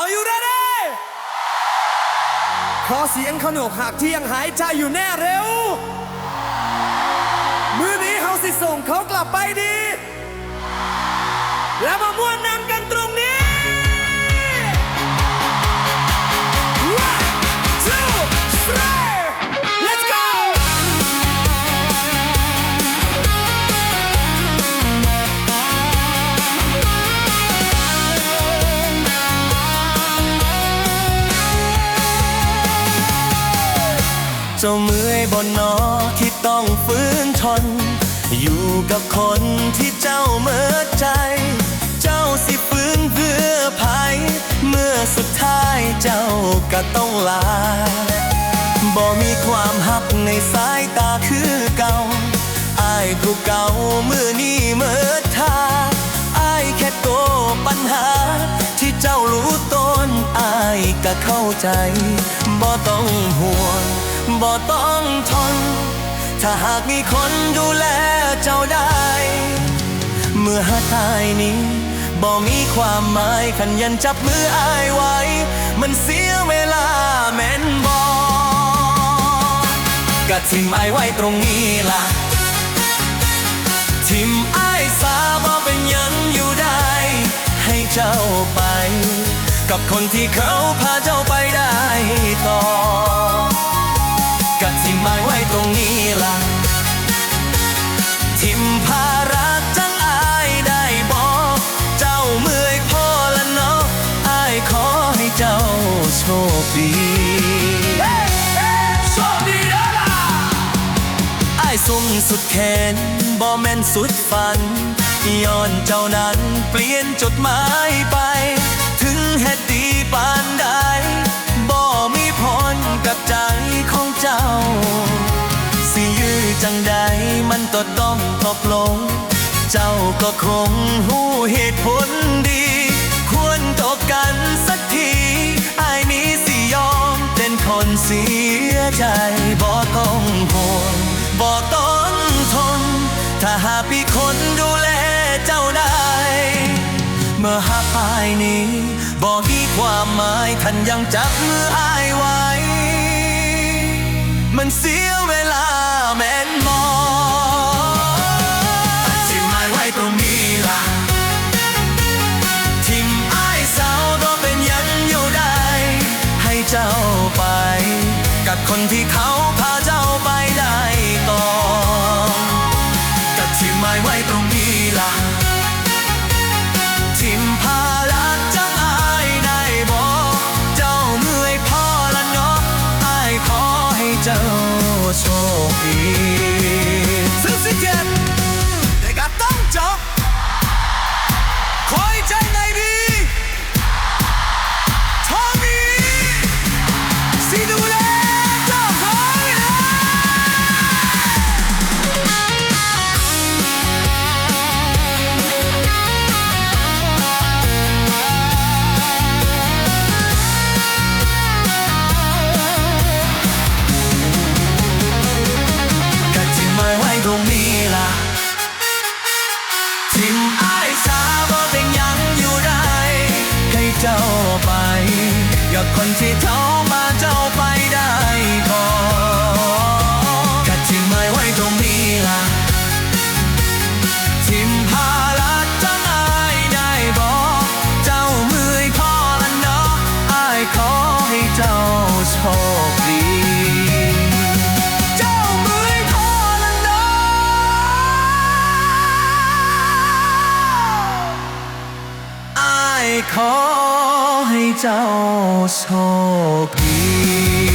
Are you ready ขอเสียงขนกหักที่ยังหายใจอยู่แน่เร็ว มือนี้เขาสิส่งเขากลับไปดี แล้วมาม่วนนำกันตรงนี้ จ้าเมื่อยบนนอที่ต้องฟื้นทน อยู่กับคนที่เจ้าเมื่อใจ เจ้าสิฟื้นเพื่อภัย เมื่อสุดท้ายเจ้าก็ต้องลาบ่มีความหักในสายตาคือเก่าอายผู้เก่ามือนี้เมื่อทาอายแค่โตปัญหา ที่เจ้ารู้ต้นอายก็เข้าใจบ่ต้องห่วง บ่ต้องทน ถ้าหากมีคนดูแลเจ้าได้ เมื่อหาตายนี้บ่มีความหมายขันยันจับมืออายไว้ มันเสียเวลาแม่นบ่กะทิมอายไว้ตรงนี้ล่ะ ทิมอายสาบ่เป็นยังอยู่ได้ ให้เจ้าไป กับคนที่เขาพาเจ้าไปได้ต่อายสุ่มสุดแขนบ่แม่นสุดฝันย้อนเจ้านั้นเปลี่ยนจดหมายไป ถึงเหตุดีปานใดบ่มีผลกับใจของเจ้า สิยื้อจังใดมันตดต้องตกลง เจ้าก็คงหูเหตุผลดี ควรตกกันสักทีไอายนี้สิยอมเป็นคนเสียใจบ่ต้องห่วง บ่ต้องทน ถ้าหากมีคนดูแลเจ้าได้ เมื่อหาปายนี้บ่มีความหมายท่านยังจับมืออายไว้ มันเสียเวลาแม่นมอทิมายไว้ตรงนี้ล่ะทิมอายสาวก็เป็นยังอยู่ได้ให้เจ้าไปกับคนที่เขา เจ้าไปกับคนที่เขามาเจ้าไปได้ก่อนกะทิมมาไว้ตรงนี้ล่ะทิมภาระจังอายได้บอกเจ้ามือยพอละเนาะอายขอให้เจ้าโชคดีเจ้ามือยพอละเนาะอายขอ ให้เจ้าโชคดี